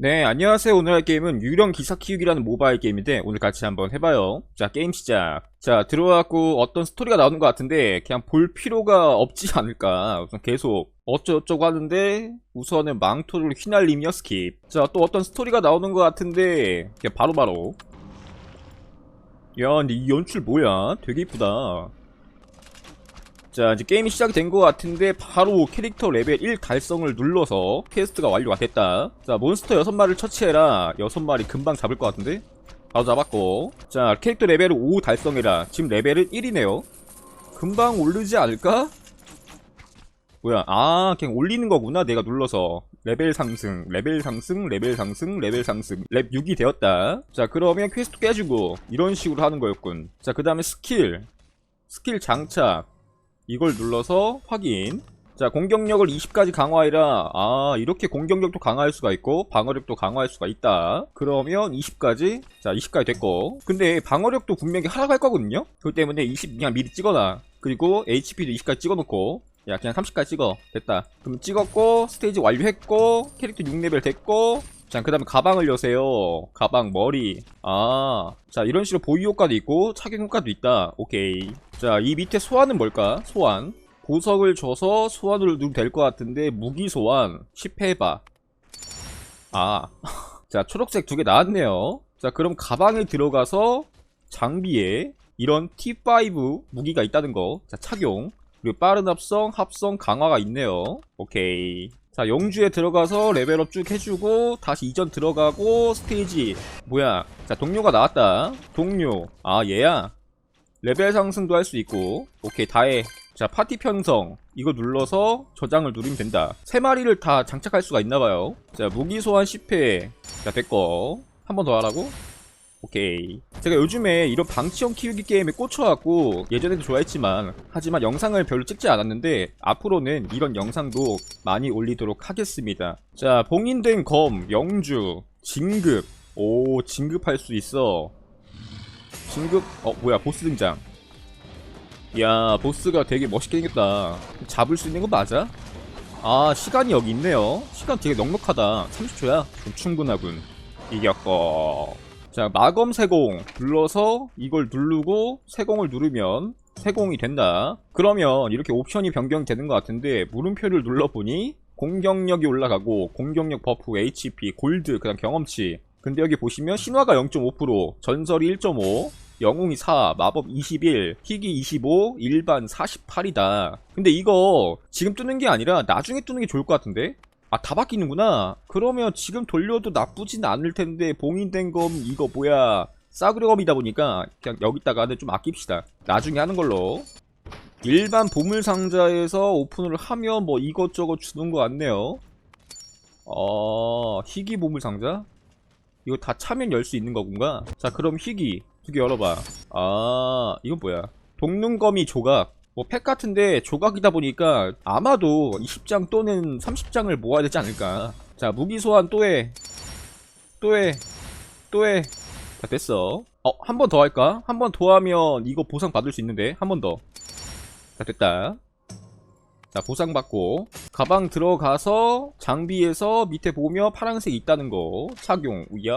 네, 안녕하세요. 오늘 할 게임은 유령 기사 키우기라는 모바일 게임인데 오늘 같이 한번 해봐요. 자, 게임 시작. 자, 들어와갖고 어떤 스토리가 나오는 것 같은데 그냥 볼 필요가 없지 않을까. 우선 계속 어쩌고저쩌고 하는데 우선은 망토를 휘날리며 스킵. 자, 또 어떤 스토리가 나오는 것 같은데 그냥 바로바로. 야, 근데 이 연출 뭐야? 되게 이쁘다. 자 이제 게임이 시작이 된 것 같은데 바로 캐릭터 레벨 1 달성을 눌러서 퀘스트가 완료가 됐다. 자 몬스터 6마리를 처치해라. 6마리 금방 잡을 것 같은데? 바로 잡았고. 자 캐릭터 레벨 5 달성해라. 지금 레벨은 1이네요. 금방 오르지 않을까? 뭐야? 아 그냥 올리는 거구나 내가 눌러서. 레벨 상승 레벨 상승 레벨 상승 레벨 상승. 랩 6이 되었다. 자 그러면 퀘스트 깨주고 이런 식으로 하는 거였군. 자 그 다음에 스킬. 스킬 장착 이걸 눌러서 확인. 자 공격력을 20까지 강화해라. 아 이렇게 공격력도 강화할 수가 있고 방어력도 강화할 수가 있다. 그러면 20까지 자 20까지 됐고. 근데 방어력도 분명히 하락할 거거든요? 그렇기 때문에 20 그냥 미리 찍어놔. 그리고 HP도 20까지 찍어놓고. 야 그냥 30까지 찍어. 됐다. 그럼 찍었고 스테이지 완료했고 캐릭터 6레벨 됐고 자, 그 다음에 가방을 여세요. 가방, 머리. 아, 자, 이런 식으로 보유 효과도 있고, 착용 효과도 있다. 오케이. 자, 이 밑에 소환은 뭘까? 소환. 보석을 줘서 소환을 누르면 될 것 같은데, 무기 소환. 10회봐. 아. 자, 초록색 두 개 나왔네요. 자, 그럼 가방에 들어가서, 장비에, 이런 T5 무기가 있다는 거. 자, 착용. 그리고 빠른 합성, 합성, 강화가 있네요. 오케이. 자, 영주에 들어가서 레벨업 쭉 해주고, 다시 이전 들어가고, 스테이지. 뭐야. 자, 동료가 나왔다. 동료. 아, 얘야. 레벨 상승도 할 수 있고. 오케이, 다 해. 자, 파티 편성. 이거 눌러서 저장을 누르면 된다. 세 마리를 다 장착할 수가 있나봐요. 자, 무기 소환 10회. 자, 됐고. 한 번 더 하라고? 오케이. 제가 요즘에 이런 방치형 키우기 게임에 꽂혀갖고 예전에도 좋아했지만 하지만 영상을 별로 찍지 않았는데 앞으로는 이런 영상도 많이 올리도록 하겠습니다. 자, 봉인된 검, 영주, 진급. 오, 진급할 수 있어. 진급, 어, 뭐야, 보스 등장. 야, 보스가 되게 멋있게 생겼다. 잡을 수 있는 거 맞아? 아, 시간이 여기 있네요. 시간 되게 넉넉하다. 30초야? 좀 충분하군. 이겼고. 자, 마검 세공 눌러서 이걸 누르고 세공을 누르면 세공이 된다. 그러면 이렇게 옵션이 변경되는 것 같은데 물음표를 눌러보니 공격력이 올라가고 공격력 버프, HP, 골드, 그다음 경험치. 근데 여기 보시면 신화가 0.5%, 전설이 1.5, 영웅이 4, 마법 21, 희귀 25, 일반 48이다. 근데 이거 지금 뜨는 게 아니라 나중에 뜨는 게 좋을 것 같은데? 아, 다 바뀌는구나. 그러면 지금 돌려도 나쁘진 않을 텐데, 봉인된 검, 이거 뭐야. 싸구려 검이다 보니까, 그냥 여기다가는 좀 아낍시다. 나중에 하는 걸로. 일반 보물 상자에서 오픈을 하면 뭐 이것저것 주는 것 같네요. 어, 희귀 보물 상자? 이거 다 차면 열 수 있는 거군가? 자, 그럼 희귀. 두 개 열어봐. 아, 이건 뭐야. 동능검이 조각. 뭐 팩 같은데 조각이다 보니까 아마도 20장 또는 30장을 모아야 되지 않을까. 자, 무기 소환 또 해. 또 해. 또 해. 자, 됐어. 어, 한 번 더 할까? 한 번 더 하면 이거 보상 받을 수 있는데. 한 번 더. 자, 됐다. 자, 보상 받고. 가방 들어가서 장비에서 밑에 보면 파란색 있다는 거. 착용. 이야,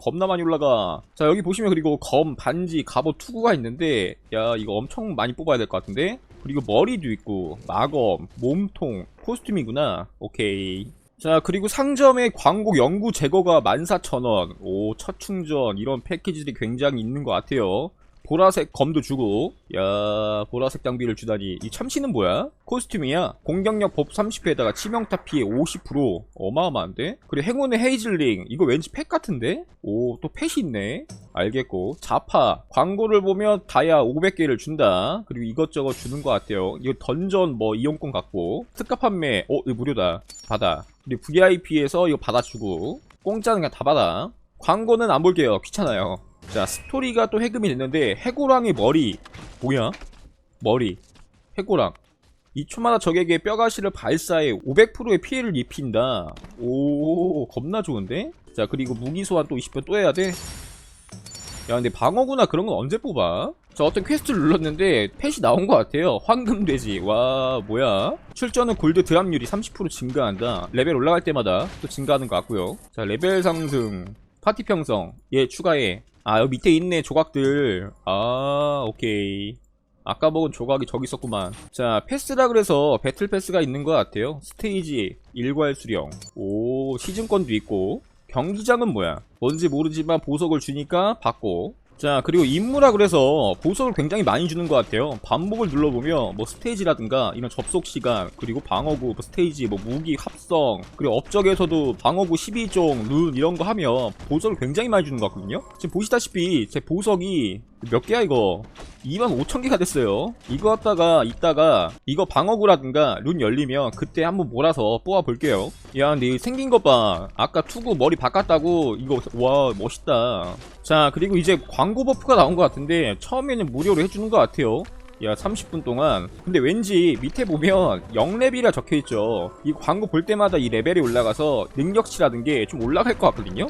겁나 많이 올라가. 자, 여기 보시면 그리고 검, 반지, 갑옷 투구가 있는데, 야, 이거 엄청 많이 뽑아야 될 것 같은데? 그리고 머리도 있고, 마검, 몸통, 코스튬이구나. 오케이. 자, 그리고 상점에 광고 연구 제거가 14,000원. 오, 첫 충전. 이런 패키지들이 굉장히 있는 것 같아요. 보라색 검도 주고 야 보라색 장비를 주다니. 이 참치는 뭐야? 코스튬이야? 공격력 법 30회에다가 치명타 피해 50% 어마어마한데? 그리고 행운의 헤이즐링. 이거 왠지 팩 같은데? 오또 펫이 있네. 알겠고. 자파. 광고를 보면 다이아 500개를 준다. 그리고 이것저것 주는 것 같아요. 이거 던전 뭐 이용권 같고. 특가 판매. 어 이거 무료다. 받아. 그리고 VIP에서 이거 받아주고. 공짜는 그냥 다 받아. 광고는 안 볼게요. 귀찮아요 자 스토리가 또 해금이 됐는데 해고랑의 머리 뭐야? 머리 해고랑 2초마다 적에게 뼈가시를 발사해 500%의 피해를 입힌다 오 겁나 좋은데? 자 그리고 무기 소환 또 20번 또 해야 돼? 야 근데 방어구나 그런 건 언제 뽑아? 자, 어떤 퀘스트를 눌렀는데 펫이 나온 것 같아요. 황금돼지. 와, 뭐야? 출전은 골드 드랍률이 30% 증가한다. 레벨 올라갈 때마다 또 증가하는 것 같고요. 자, 레벨 상승. 파티 평성. 얘 추가해. 아, 여기 밑에 있네, 조각들. 아, 오케이. 아까 먹은 조각이 저기 있었구만. 자, 패스라 그래서 배틀 패스가 있는 것 같아요. 스테이지, 일괄 수령. 오, 시즌권도 있고. 경기장은 뭐야? 뭔지 모르지만 보석을 주니까 받고. 자, 그리고 임무라 그래서 보석을 굉장히 많이 주는 것 같아요. 반복을 눌러보면 뭐 스테이지라든가 이런 접속 시간, 그리고 방어구, 뭐 스테이지, 뭐 무기 합성, 그리고 업적에서도 방어구 12종, 룬 이런 거 하면 보석을 굉장히 많이 주는 것 같거든요. 지금 보시다시피 제 보석이 몇 개야 이거? 2만 5천 개가 됐어요. 이거 갖다가 이따가 이거 방어구라든가 룬 열리면 그때 한번 몰아서 뽑아 볼게요. 야, 근데 이 생긴 것 봐. 아까 투구 머리 바꿨다고 이거 와 멋있다. 자, 그리고 이제 광고 버프가 나온 것 같은데 처음에는 무료로 해주는 것 같아요. 야 30분 동안 근데 왠지 밑에 보면 0렙이라 적혀있죠 이 광고 볼 때마다 이 레벨이 올라가서 능력치라는 게좀 올라갈 것 같거든요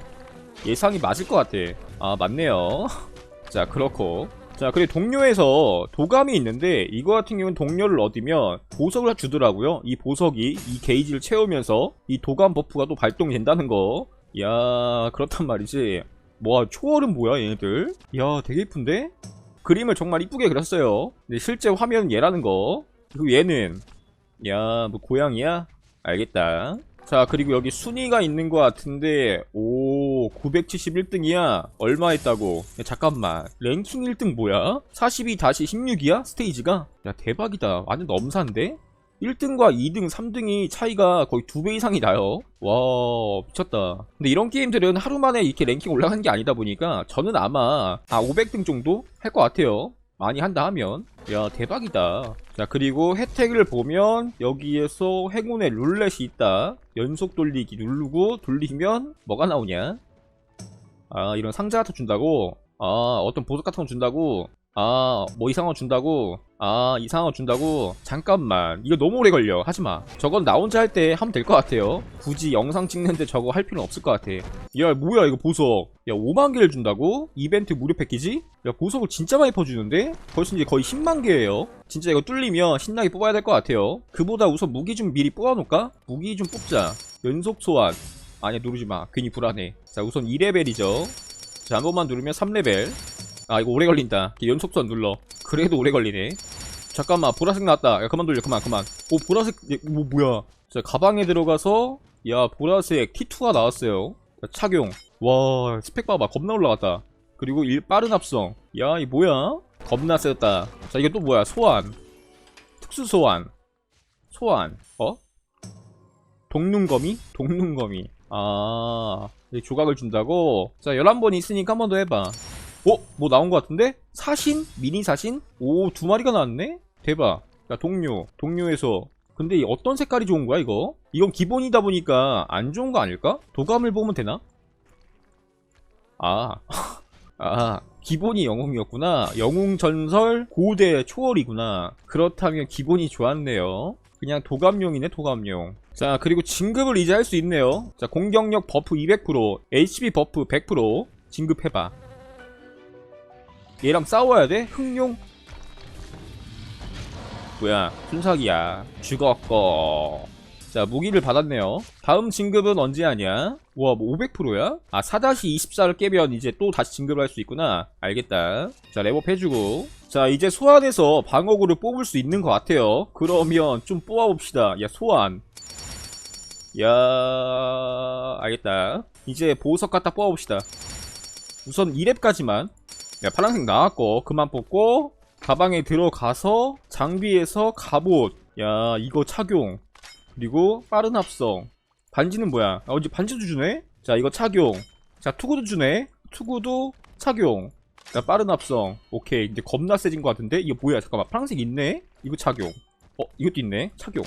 예상이 맞을 것 같아 아 맞네요 자 그렇고. 자 그리고 동료에서 도감이 있는데 이거 같은 경우는 동료를 얻으면 보석을 주더라고요. 이 보석이 이 게이지를 채우면서 이 도감 버프가 또 발동된다는 거야 그렇단 말이지. 뭐야 초월은 뭐야 얘네들? 야 되게 이쁜데? 그림을 정말 이쁘게 그렸어요. 근데 실제 화면은 얘라는 거. 그리고 얘는 야뭐 고양이야? 알겠다 자 그리고 여기 순위가 있는 것 같은데 오 971등이야. 얼마 했다고? 야, 잠깐만. 랭킹 1등 뭐야? 42-16이야? 스테이지가? 야 대박이다. 완전 넘사인데? 1등과 2등, 3등이 차이가 거의 2배 이상이 나요. 와, 미쳤다. 근데 이런 게임들은 하루 만에 이렇게 랭킹 올라가는 게 아니다 보니까 저는 아마 아 500등 정도 할 것 같아요. 많이 한다 하면. 야, 대박이다. 자, 그리고 혜택을 보면 여기에서 행운의 룰렛이 있다. 연속 돌리기 누르고 돌리면 뭐가 나오냐? 아, 이런 상자 같은 거 준다고? 아, 어떤 보석 같은 거 준다고? 아, 뭐 이상한 거 준다고? 아, 이상한 거 준다고? 잠깐만. 이거 너무 오래 걸려. 하지 마. 저건 나 혼자 할 때 하면 될 것 같아요. 굳이 영상 찍는데 저거 할 필요는 없을 것 같아. 야, 뭐야, 이거 보석. 야, 5만 개를 준다고? 이벤트 무료 패키지? 야, 보석을 진짜 많이 퍼주는데? 벌써 이제 거의 10만 개예요. 진짜 이거 뚫리면 신나게 뽑아야 될 것 같아요. 그보다 우선 무기 좀 미리 뽑아놓을까? 무기 좀 뽑자. 연속 소환. 아니야, 누르지 마. 괜히 불안해. 자, 우선 2레벨이죠. 자, 한 번만 누르면 3레벨. 아 이거 오래 걸린다. 연속선 눌러. 그래도 오래 걸리네. 잠깐만 보라색 나왔다. 야 그만 돌려. 그만 그만. 오 보라색 얘, 뭐 뭐야? 자 가방에 들어가서 야 보라색 T2가 나왔어요. 자, 착용. 와 스펙 봐봐. 겁나 올라갔다. 그리고 일 빠른 합성. 야 이 뭐야? 겁나 세졌다. 자 이게 또 뭐야? 소환. 특수 소환. 소환. 어? 동눈거미? 동눈거미 아이 조각을 준다고? 자 11번 있으니까 한 번 더 해봐 어? 뭐 나온 것 같은데? 사신? 미니 사신? 오, 두 마리가 나왔네? 대박. 야, 동료. 동료에서. 근데 이 어떤 색깔이 좋은 거야, 이거? 이건 기본이다 보니까 안 좋은 거 아닐까? 도감을 보면 되나? 아. 아. 기본이 영웅이었구나. 영웅 전설 고대 초월이구나. 그렇다면 기본이 좋았네요. 그냥 도감용이네, 도감용. 자, 그리고 진급을 이제 할 수 있네요. 자, 공격력 버프 200%, HP 버프 100% 진급해봐. 얘랑 싸워야 돼? 흑룡? 뭐야 순삭이야. 죽었고. 자 무기를 받았네요. 다음 진급은 언제 하냐? 우와 뭐 500%야? 아 4-24를 깨면 이제 또 다시 진급을 할 수 있구나. 알겠다. 자 레벨업 해주고. 자 이제 소환해서 방어구를 뽑을 수 있는 것 같아요. 그러면 좀 뽑아봅시다. 야 소환. 야 알겠다. 이제 보석 갖다 뽑아봅시다. 우선 2렙까지만 야 파란색 나왔고 그만 뽑고 가방에 들어가서 장비에서 갑옷. 야 이거 착용. 그리고 빠른 합성. 반지는 뭐야? 아 어제 반지도 주네? 자 이거 착용. 자 투구도 주네? 투구도 착용. 자 빠른 합성. 오케이. 이제 겁나 세진 것 같은데? 이거 뭐야? 잠깐만. 파란색 있네? 이거 착용. 어 이것도 있네? 착용.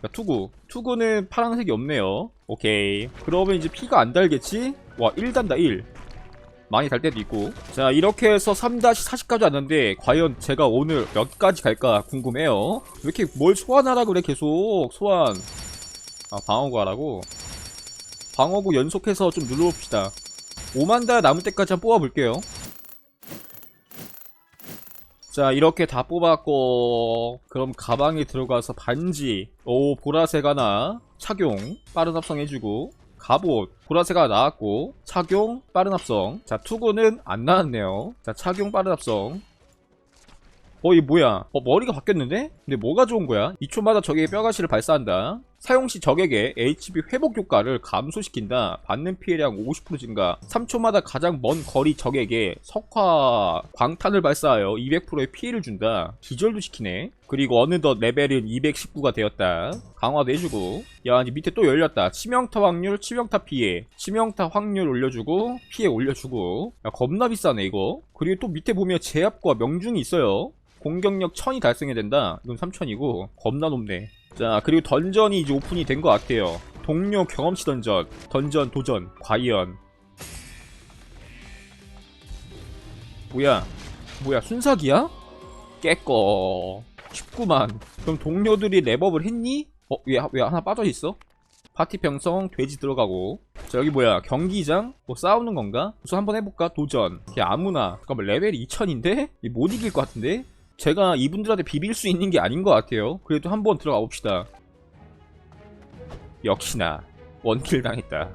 자 투구. 투구는 파란색이 없네요. 오케이. 그러면 이제 피가 안 달겠지? 와 1단다 1 많이 달 때도 있고. 자 이렇게 해서 3-40까지 왔는데 과연 제가 오늘 몇 가지 갈까 궁금해요. 왜 이렇게 뭘 소환하라 그래 계속? 소환. 아 방어구 하라고? 방어구 연속해서 좀 눌러봅시다. 5만 달 남을 때까지 한번 뽑아볼게요. 자 이렇게 다 뽑았고 그럼 가방에 들어가서 반지. 오 보라색 하나. 착용. 빠른 합성 해주고 갑옷 보라색 하나 나왔고 착용 빠른 합성 자 투구는 안 나왔네요 자 착용 빠른 합성 어, 이 뭐야? 어, 머리가 바뀌었는데? 근데 뭐가 좋은 거야? 2초마다 적에게 뼈가시를 발사한다. 사용 시 적에게 HP 회복 효과를 감소시킨다. 받는 피해량 50% 증가. 3초마다 가장 먼 거리 적에게 석화 광탄을 발사하여 200%의 피해를 준다. 기절도 시키네. 그리고 어느덧 레벨은 219가 되었다. 강화도 해주고. 야, 이제 밑에 또 열렸다. 치명타 확률, 치명타 피해. 치명타 확률 올려주고, 피해 올려주고. 야, 겁나 비싸네, 이거. 그리고 또 밑에 보면 제압과 명중이 있어요. 공격력 1000이 달성해야 된다. 이건 3000이고 겁나 높네. 자 그리고 던전이 이제 오픈이 된 것 같아요. 동료 경험치 던전, 던전 도전, 과연 뭐야? 뭐야 순삭이야? 깨꺼 쉽구만. 그럼 동료들이 랩업을 했니? 어? 왜, 왜 하나 빠져있어? 파티 병성 돼지 들어가고 자 여기 뭐야 경기장? 뭐 싸우는 건가? 우선 한번 해볼까? 도전 그냥 아무나 잠깐만 레벨이 2000인데? 못 이길 것 같은데? 제가 이분들한테 비빌 수 있는 게 아닌 것 같아요. 그래도 한번 들어가 봅시다. 역시나 원킬 당했다.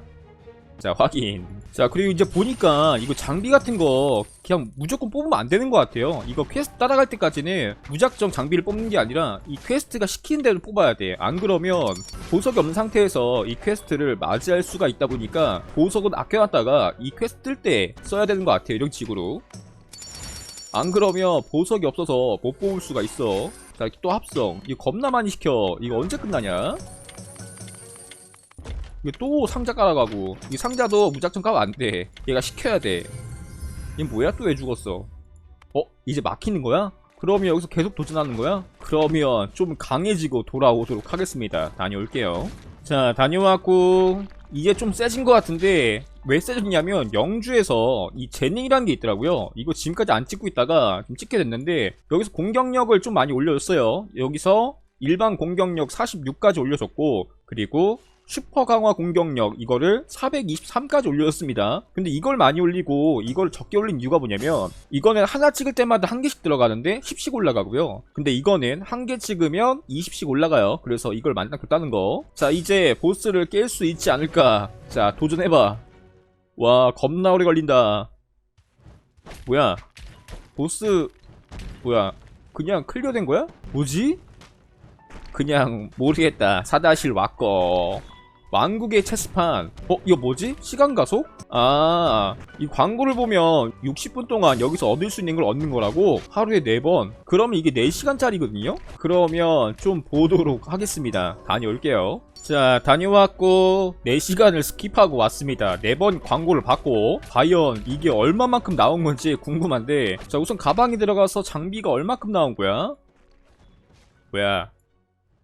자 확인. 자 그리고 이제 보니까 이거 장비 같은 거 그냥 무조건 뽑으면 안 되는 것 같아요. 이거 퀘스트 따라갈 때까지는 무작정 장비를 뽑는 게 아니라 이 퀘스트가 시키는 대로 뽑아야 돼. 안 그러면 보석이 없는 상태에서 이 퀘스트를 맞이할 수가 있다 보니까 보석은 아껴놨다가 이 퀘스트 뜰 때 써야 되는 것 같아요. 이런 식으로. 안 그러면 보석이 없어서 못 뽑을 수가 있어. 자, 이렇게 또 합성. 이거 겁나 많이 시켜. 이거 언제 끝나냐? 이게 또 상자 깔아가고. 이 상자도 무작정 까면 안 돼. 얘가 시켜야 돼. 얘 뭐야? 또 왜 죽었어? 어? 이제 막히는 거야? 그러면 여기서 계속 도전하는 거야? 그러면 좀 강해지고 돌아오도록 하겠습니다. 다녀올게요. 자, 다녀왔고. 이제 좀 세진 것 같은데 왜 세졌냐면 영주에서 이 재능이라는 게 있더라고요 이거 지금까지 안 찍고 있다가 좀 찍게 됐는데 여기서 공격력을 좀 많이 올려줬어요 여기서 일반 공격력 46까지 올려줬고 그리고 슈퍼 강화 공격력 이거를 423까지 올려줬습니다. 근데 이걸 많이 올리고 이걸 적게 올린 이유가 뭐냐면 이거는 하나 찍을 때마다 한 개씩 들어가는데 10씩 올라가고요. 근데 이거는 한 개 찍으면 20씩 올라가요. 그래서 이걸 만들었다는 거. 자 이제 보스를 깰 수 있지 않을까. 자 도전해봐. 와 겁나 오래 걸린다. 뭐야? 보스 뭐야? 그냥 클리어 된 거야? 뭐지? 그냥 모르겠다. 사다실 왔고. 왕국의 체스판. 어, 이거 뭐지? 시간 가속? 아, 이 광고를 보면 60분 동안 여기서 얻을 수 있는 걸 얻는 거라고? 하루에 4번. 그러면 이게 4시간짜리거든요? 그러면 좀 보도록 하겠습니다. 다녀올게요. 자, 다녀왔고, 4시간을 스킵하고 왔습니다. 4번 광고를 받고, 과연 이게 얼마만큼 나온 건지 궁금한데, 자, 우선 가방에 들어가서 장비가 얼마큼 나온 거야? 뭐야?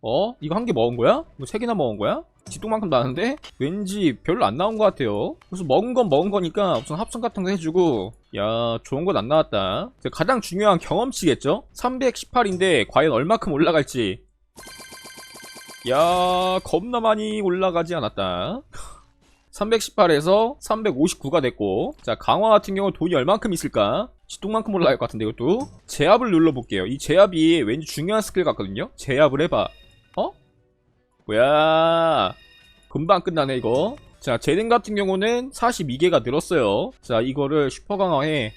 어? 이거 한 개 먹은 거야? 이거 세 개나 먹은 거야? 지똥만큼 나는데? 왠지 별로 안 나온 것 같아요. 그래서 먹은 건 먹은 거니까 우선 합성 같은 거 해주고, 야, 좋은 건 안 나왔다. 가장 중요한 경험치겠죠? 318인데, 과연 얼마큼 올라갈지. 야, 겁나 많이 올라가지 않았다. 318에서 359가 됐고, 자, 강화 같은 경우 돈이 얼만큼 있을까? 지똥만큼 올라갈 것 같은데, 이것도. 제압을 눌러볼게요. 이 제압이 왠지 중요한 스킬 같거든요? 제압을 해봐. 어? 뭐야 금방 끝나네 이거 자 재능 같은 경우는 42개가 늘었어요 자 이거를 슈퍼 강화해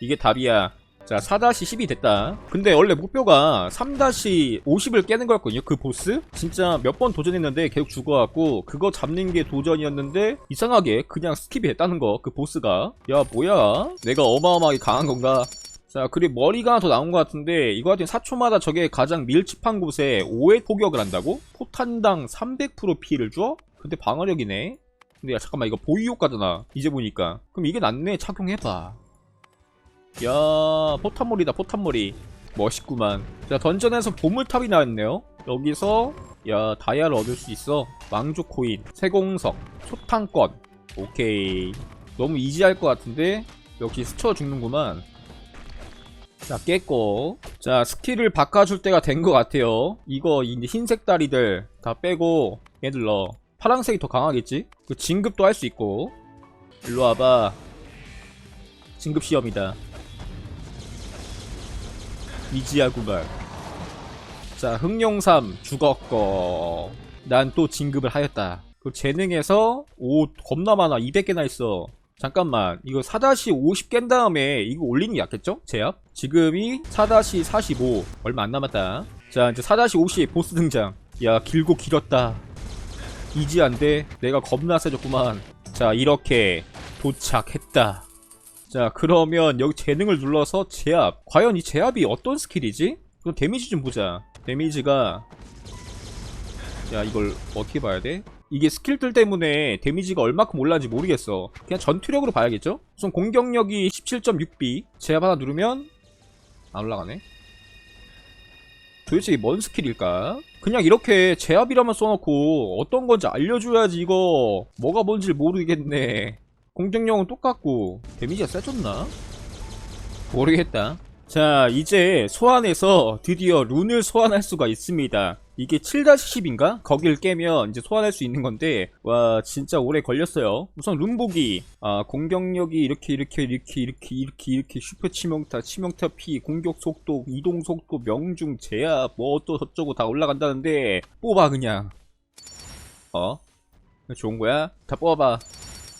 이게 답이야 자 4-10이 됐다. 근데 원래 목표가 3-50을 깨는 거였거든요 그 보스? 진짜 몇 번 도전했는데 계속 죽어갖고 그거 잡는 게 도전이었는데 이상하게 그냥 스킵이 됐다는 거 그 보스가. 야 뭐야? 내가 어마어마하게 강한 건가? 자 그리고 머리가 더 나온 것 같은데 이거 같은 4초마다 적의 가장 밀집한 곳에 5회 포격을 한다고? 포탄당 300% 피해를 줘? 근데 방어력이네. 근데 야 잠깐만 이거 보유 효과잖아 이제 보니까. 그럼 이게 낫네 착용해봐 야 포탄머리다 포탄머리 멋있구만. 자 던전에서 보물탑이 나왔네요. 여기서 야 다이아를 얻을 수 있어. 망조 코인 세공석 소탕권. 오케이. 너무 이지할 것 같은데? 역시 스쳐 죽는구만. 자 깼고. 자 스킬을 바꿔줄 때가 된 것 같아요. 이거 이제 흰색 다리들 다 빼고 얘들 넣어. 파란색이 더 강하겠지? 그 진급도 할 수 있고. 일로 와봐. 진급 시험이다 미지하구만. 자, 흥룡삼 죽었고. 난 또 진급을 하였다. 그 재능에서 오 겁나 많아. 200개나 있어. 잠깐만. 이거 4-50 깬 다음에 이거 올리는 게 낫겠죠? 제압? 지금이 4-45. 얼마 안 남았다. 자, 이제 4-50 보스 등장. 야, 길고 길었다. 이지한데 내가 겁나 세졌구만. 자, 이렇게 도착했다. 자, 그러면 여기 재능을 눌러서 제압. 과연 이 제압이 어떤 스킬이지? 그럼 데미지 좀 보자. 데미지가 야, 이걸 어떻게 봐야 돼? 이게 스킬들 때문에 데미지가 얼마큼 올라는지 모르겠어. 그냥 전투력으로 봐야겠죠? 우선 공격력이 17.6B. 제압 하나 누르면 안 올라가네. 도대체 이게 뭔 스킬일까? 그냥 이렇게 제압이라만 써놓고 어떤 건지 알려줘야지 이거 뭐가 뭔지 모르겠네. 공격력은 똑같고 데미지가 세졌나? 모르겠다. 자 이제 소환해서 드디어 룬을 소환할 수가 있습니다. 이게 7-10인가? 거길 깨면 이제 소환할 수 있는 건데 와 진짜 오래 걸렸어요. 우선 룬 보기 아 공격력이 이렇게 이렇게 이렇게 이렇게 이렇게 이렇게 슈퍼 치명타 치명타 피 공격 속도 이동 속도 명중 제압 뭐 어쩌고 저쩌고 다 올라간다는데 뽑아 그냥 어? 좋은 거야? 다 뽑아봐.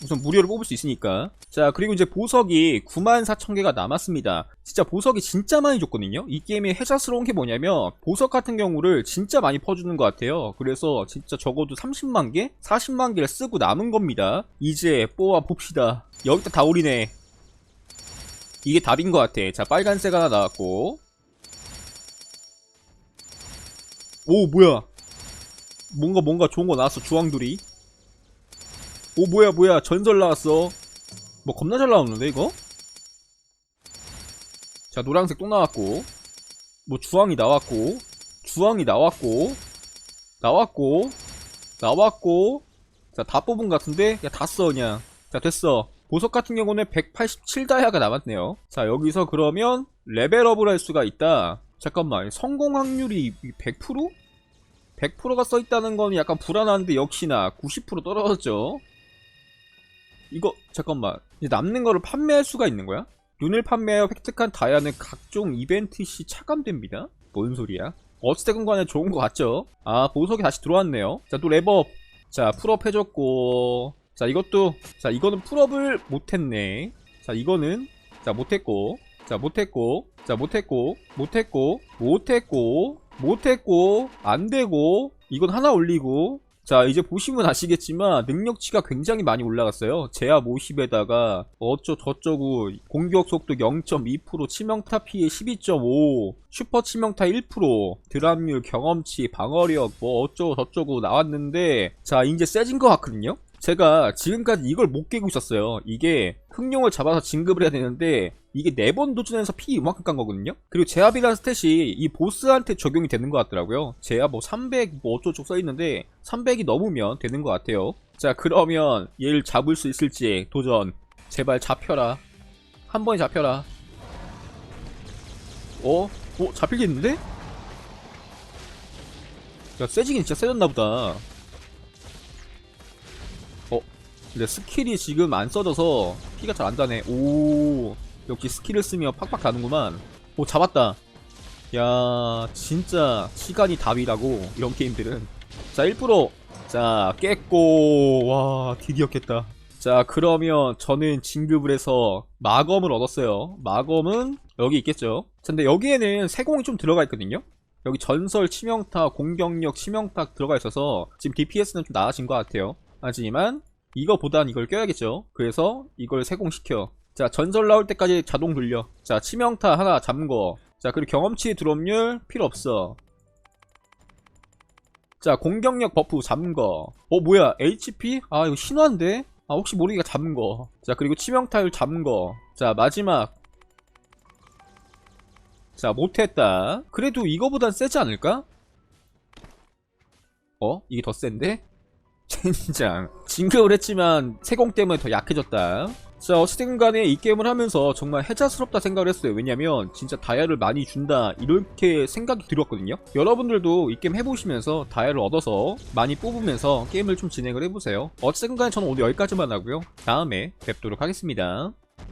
우선 무료로 뽑을 수 있으니까. 자, 그리고 이제 보석이 94,000개가 남았습니다. 진짜 보석이 진짜 많이 줬거든요? 이 게임의 해자스러운 게 뭐냐면, 보석 같은 경우를 진짜 많이 퍼주는 것 같아요. 그래서 진짜 적어도 30만 개? 40만 개를 쓰고 남은 겁니다. 이제 뽑아 봅시다. 여기다 다 올리네. 이게 답인 것 같아. 자, 빨간색 하나 나왔고. 오, 뭐야. 뭔가 뭔가 좋은 거 나왔어, 주황돌이. 오 뭐야 뭐야. 전설 나왔어. 뭐 겁나 잘 나오는데 이거? 자 노란색 또 나왔고. 뭐 주황이 나왔고. 주황이 나왔고. 나왔고. 나왔고. 자 다 뽑은 것 같은데? 야 다 써 그냥. 자 됐어. 보석 같은 경우는 187다이아가 남았네요. 자 여기서 그러면 레벨업을 할 수가 있다. 잠깐만 성공 확률이 100%? 100%가 써있다는 건 약간 불안한데 역시나 90% 떨어졌죠 이거 잠깐만. 남는 거를 판매할 수가 있는 거야? 눈을 판매하여 획득한 다이아는 각종 이벤트 시 차감됩니다? 뭔 소리야? 어찌됐건 간에 좋은 거 같죠? 아 보석이 다시 들어왔네요. 자 또 랩업. 자 풀업 해줬고. 자 이것도 자 이거는 풀업을 못했네. 자 이거는 자 못했고. 자 못했고. 자 못했고. 못했고. 못했고. 못했고. 안되고. 이건 하나 올리고 자 이제 보시면 아시겠지만 능력치가 굉장히 많이 올라갔어요. 제압 50에다가 어쩌 저쩌고 공격 속도 0.2% 치명타 피해 12.5 슈퍼 치명타 1% 드랍률 경험치 방어력 뭐 어쩌고 저쩌고 나왔는데 자 이제 세진 것 같거든요 제가 지금까지 이걸 못 깨고 있었어요. 이게 흑룡을 잡아서 진급을 해야 되는데 이게 네 번 도전해서 피 이만큼 깐 거거든요? 그리고 제압이라는 스탯이 이 보스한테 적용이 되는 것 같더라고요. 제압 뭐 300 뭐 어쩌고저쩌고 써있는데 300이 넘으면 되는 것 같아요. 자 그러면 얘를 잡을 수 있을지 도전. 제발 잡혀라. 한 번에 잡혀라. 어? 어? 잡히겠는데? 야 세지긴 진짜 세졌나 보다 근데 스킬이 지금 안 써져서 피가 잘 안 다네. 오 역시 스킬을 쓰면 팍팍 가는구만. 오 잡았다. 야 진짜 시간이 답이라고 이런 게임들은. 자 1%자 깼고. 와 드디어 깼다. 자 그러면 저는 진급을 해서 마검을 얻었어요. 마검은 여기 있겠죠? 자, 근데 여기에는 세공이 좀 들어가 있거든요? 여기 전설 치명타 공격력 치명타 들어가 있어서 지금 DPS는 좀 나아진 것 같아요. 하지만 이거보단 이걸 껴야겠죠? 그래서 이걸 세공시켜. 자 전설 나올 때까지 자동 돌려. 자 치명타 하나 잡는 거자 그리고 경험치 드롭률 필요 없어. 자 공격력 버프 잡는 거어 뭐야? HP? 아 이거 신화인데? 아 혹시 모르니까 잡는 거자 그리고 치명타율 잡는 거자 마지막. 자 못했다. 그래도 이거보단 세지 않을까? 어? 이게 더 센데? 젠장 진급을 했지만 세공 때문에 더 약해졌다. 자 어찌든 간에 이 게임을 하면서 정말 해자스럽다 생각을 했어요. 왜냐면 진짜 다이아를 많이 준다 이렇게 생각이 들었거든요. 여러분들도 이 게임 해보시면서 다이아를 얻어서 많이 뽑으면서 게임을 좀 진행을 해보세요. 어찌든 간에 저는 오늘 여기까지만 하고요. 다음에 뵙도록 하겠습니다